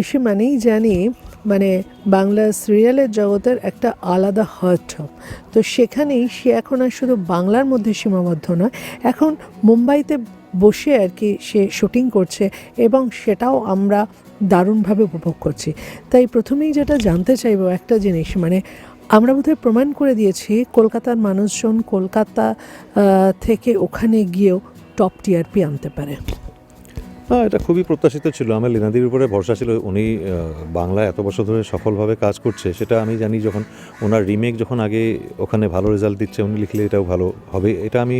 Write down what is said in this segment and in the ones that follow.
ঋষি মানেই জানি মানে বাংলা সিরিয়ালের জগতের একটা আলাদা হার্ট তো সেখানেই সে এখন আর শুধু বাংলার মধ্যে সীমাবদ্ধ নয়, এখন মুম্বাইতে বসে আর কি সে শুটিং করছে এবং সেটাও আমরা দারুণভাবে উপভোগ করছি। তাই প্রথমেই যেটা জানতে চাইব একটা জিনিস মানে আমরা বোধহয় প্রমাণ করে দিয়েছি কলকাতার মানুষজন কলকাতা থেকে ওখানে গিয়েও টপ টিআরপি আনতে পারে। হ্যাঁ এটা খুবই প্রত্যাশিত ছিল। আমার লীনাদির উপরে ভরসা ছিল, উনি বাংলায় এত বছর ধরে সফলভাবে কাজ করছে, সেটা আমি জানি যখন ওনার রিমেক যখন আগে ওখানে ভালো রেজাল্ট দিচ্ছে, উনি লিখলে এটাও ভালো হবে। এটা আমি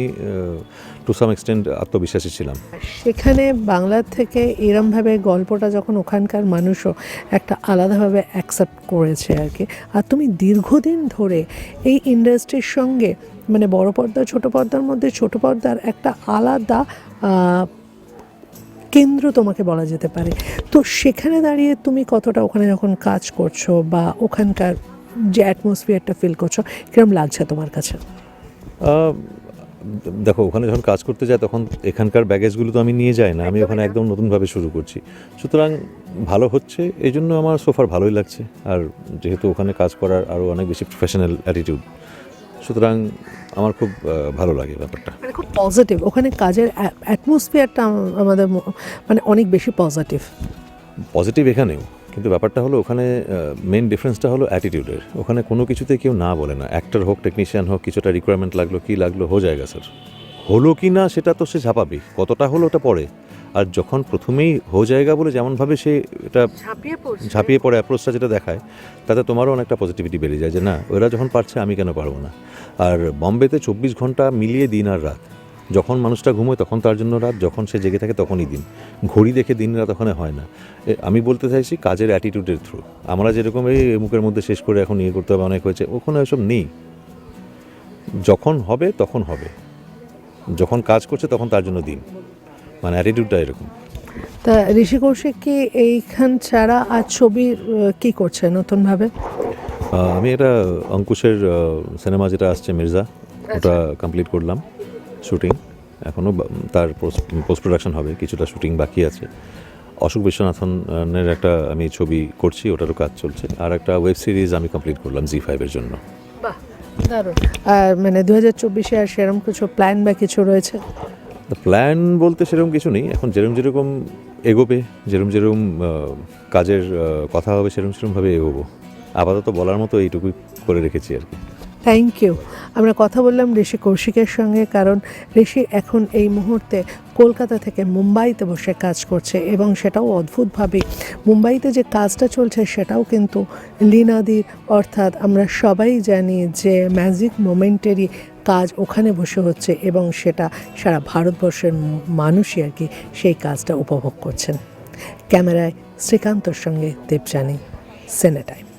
টু সাম এক্সটেন্ট আত্মবিশ্বাসী ছিলাম। সেখানে বাংলার থেকে এরমভাবে গল্পটা যখন ওখানকার মানুষও একটা আলাদাভাবে অ্যাকসেপ্ট করেছে আর কি আর তুমি দীর্ঘদিন ধরে এই ইন্ডাস্ট্রির সঙ্গে মানে বড় পর্দা, ছোট পর্দার মধ্যে, ছোট পর্দার একটা আলাদা কেন্দ্র তোমাকে বলা যেতে পারে। তো সেখানে দাঁড়িয়ে তুমি কতটা ওখানে যখন কাজ করছ বা ওখানকার যে অ্যাটমসফিয়ারটা ফিল করছ কিরম লাগছে তোমার কাছে? দেখো ওখানে যখন কাজ করতে যায় তখন এখানকার ব্যাগেজগুলো তো আমি নিয়ে যাই না আমি ওখানে একদম নতুনভাবে শুরু করছি। সুতরাং ভালো হচ্ছে এই জন্য আমার সোফার ভালোই লাগছে। আর যেহেতু ওখানে কাজ করার আরও অনেক বেশি প্রফেশনাল অ্যাটিটিউড সুতরাং আমার খুব ভালো লাগে ব্যাপারটা। মানে খুব পজিটিভ ওখানে কাজের অ্যাটমসফিয়ারটা আমাদের মানে অনেক বেশি পজিটিভ পজিটিভ এখানেও কিন্তু ব্যাপারটা হলো ওখানে মেন ডিফারেন্সটা হলো অ্যাটিটিউডের ওখানে কোনো কিছুতে কেউ না বলে না। অ্যাক্টর হোক টেকনিশিয়ান হোক কিছুটা রিকোয়ারমেন্ট লাগল কি লাগল হো জায়গা স্যার হলো কি না সেটা তো সে ঝাপাবে। কতটা হলো ওটা পরে। আর যখন প্রথমেই হো জায়গা বলে যেমনভাবে সে এটা ঝাঁপিয়ে পড়ে অ্যাপ্রোচটা যেটা দেখায় তাতে তোমারও অনেকটা পজিটিভিটি বেড়ে যায় যে না ওরা যখন পারছে আমি কেন পারব না। আর বম্বেতে চব্বিশ ঘণ্টা মিলিয়ে দিন আর রাত। যখন মানুষটা ঘুমোয় তখন তার জন্য রাত যখন সে জেগে থাকে তখনই দিন। ঘড়ি দেখে দিন রাত ওখানে হয় না। আমি বলতে চাইছি কাজের অ্যাটিটিউডের থ্রু আমরা যেরকম এই মুখের মধ্যে শেষ করে এখন ইয়ে করতে হবে অনেক হয়েছে ওখানে ওসব নেই। যখন হবে তখন হবে। যখন কাজ করছে তখন তার জন্য দিন। মানে অ্যাটিটিউডটা এরকম। তা ঋষি কৌশিক কি এইখান ছাড়া আর ছবি কি করছে নতুনভাবে? আমি এটা অঙ্কুশের সিনেমা যেটা আসছে মির্জা ওটা কমপ্লিট করলাম শুটিং এখনও তার পোস্ট প্রোডাকশন হবে কিছুটা শুটিং বাকি আছে। অশোক বিশ্বনাথনের একটা আমি ছবি করছি ওটারও কাজ চলছে। আর একটা ওয়েব সিরিজ আমি কমপ্লিট করলাম জি ফাইভের জন্য। দারুণ। আর মানে দু হাজার চব্বিশে আর সেরকম কিছু প্ল্যান বা কিছু রয়েছে? প্ল্যান বলতে সেরকম কিছু নেই। এখন যেরকম যেরকম এগোবে, যেরকম যেরকম কাজের কথা হবে, সেরকম সেরকমভাবে এগোবো। আপাতত বলার মতো এইটুকুই করে রেখেছি আর কি। থ্যাংক ইউ আমরা কথা বললাম ঋষি কৌশিকের সঙ্গে, কারণ ঋষি এখন এই মুহূর্তে কলকাতা থেকে মুম্বাইতে বসে কাজ করছে এবং সেটাও অদ্ভুতভাবে। মুম্বাইতে যে কাজটা চলছে সেটাও কিন্তু লীনাদির, অর্থাৎ আমরা সবাই জানি যে ম্যাজিক মোমেন্টেরই কাজ ওখানে বসে হচ্ছে এবং সেটা সারা ভারতবর্ষের মানুষই আর কি সেই কাজটা উপভোগ করছেন। ক্যামেরায় শ্রীকান্তর সঙ্গে দেবজানি সেনেটাইম